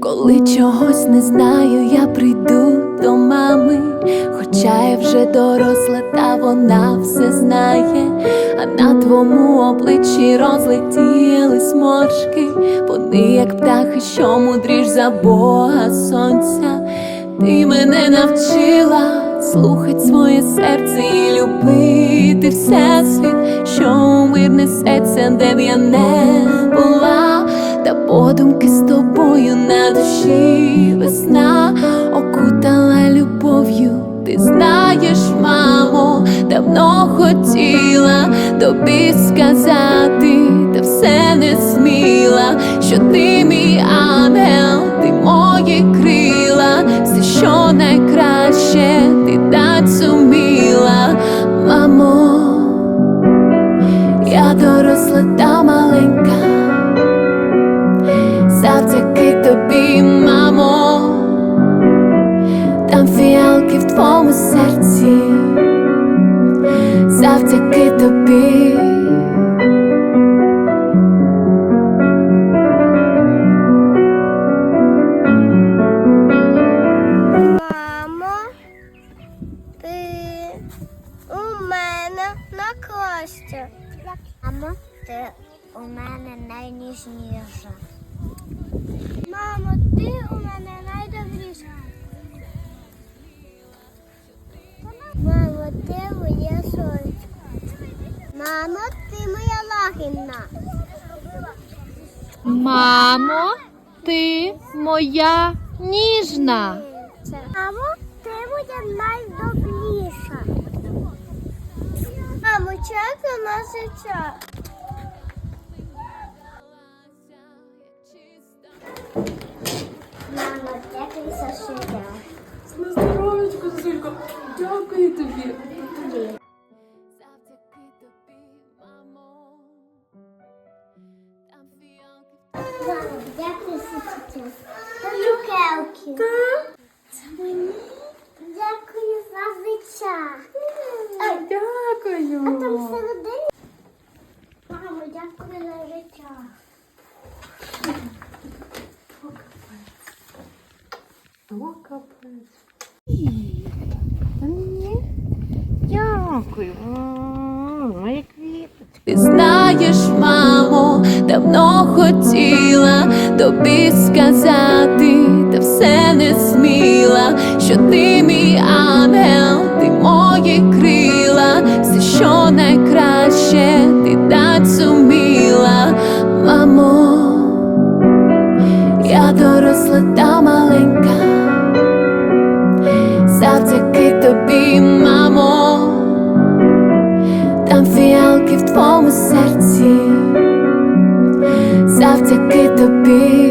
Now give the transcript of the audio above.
Коли чогось не знаю, я прийду до мами, хоча я вже доросла, та вона все знає, а на твоєму обличчі розлетіли сморшки, вони, як птахи, що мудріш за Бога сонця. Ти мене навчила слухать своє серце і любити всесвіт, що у мир несеться, де б я не хотіла тобі сказати, та все не сміла, що ти мій ангел, ти мої крила, все, що найкраще, ти дать зуміла, мамо, я доросла та маленька, завдяки тобі, мамо, завдяки тобі. Мамо, ти у мене найкраща. Мамо, ти у мене найніжніша. Мамо, ти у мене найдобріша. Моє сонечко. Мамо, ти моя лагідна. Мамо, ти моя ніжна. Мамо, ти моя найдобріша. Мамо, чекай на життя. Мамо, дякую за життя. Дякую за життя. Це мені. Дякую за життя. Ой, а там всередині. Мамо, дякую за життя. О, капець. Дякую. Ти знаєш, мамо, давно хотіла тобі сказати, та все не сміла, що ти мій ангел, ти мої крила, все, що найкраще, ти дать зуміла, мамо, я доросла та маленька, в твоєму серці, завдяки тобі.